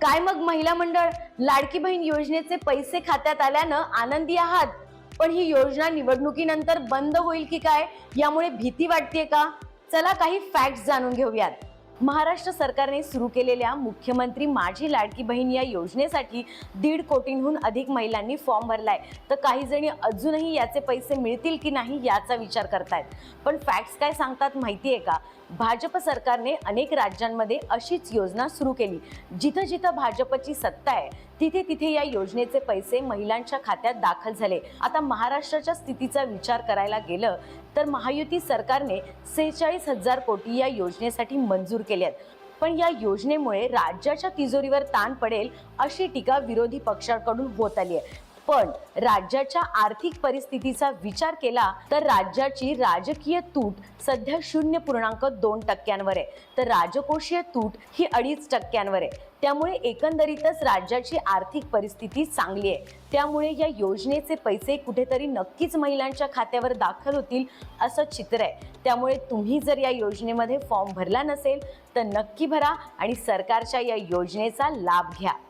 काय मग महिला मंडळ? लाडकी बहीण योजनेचे पैसे खात्यात आल्यानं आनंदी आहात. पण ही योजना निवडणुकीनंतर बंद होईल की काय? यामुळे भीती वाटते का? चला काही फॅक्ट्स जाणून घेऊयात. महाराष्ट्र सरकारने सुरू केलेल्या मुख्यमंत्री माझी लाडकी बहीण या योजनेसाठी दीड कोटींहून अधिक महिलांनी फॉर्म भरलाय. तर काही जणी अजूनही याचे पैसे मिळतील की नाही याचा विचार करतायत. पण फॅक्ट्स काय सांगतात माहिती आहे का? भाजप सरकारने अनेक राज्यांमध्ये अशीच योजना सुरू केली. जिथं जिथं भाजपची सत्ता आहे तिथे तिथे या योजनेचे पैसे महिलांच्या खात्यात दाखल झाले. आता महाराष्ट्राच्या स्थितीचा विचार करायला गेलं तर महायुती सरकारने सेहेचाळीस हजार कोटी या योजनेसाठी मंजूर केले आहेत. पण या योजनेमुळे राज्याच्या तिजोरीवर ताण पडेल अशी टीका विरोधी पक्षाकडून होत आली आहे. पण राज्याच्या आर्थिक परिस्थितीचा विचार केला तर राज्याची राजकीय तूट सध्या शून्य पूर्णांक दोन टक्क्यांवर आहे. तर राजकोषीय तूट ही अडीच टक्क्यांवर आहे. त्यामुळे एकंदरीतच राज्याची आर्थिक परिस्थिती चांगली आहे. त्यामुळे या योजनेचे पैसे कुठेतरी नक्कीच महिलांच्या खात्यावर दाखल होतील असं चित्र आहे. त्यामुळे तुम्ही जर या योजनेमध्ये फॉर्म भरला नसेल तर नक्की भरा आणि सरकारच्या या योजनेचा लाभ घ्या.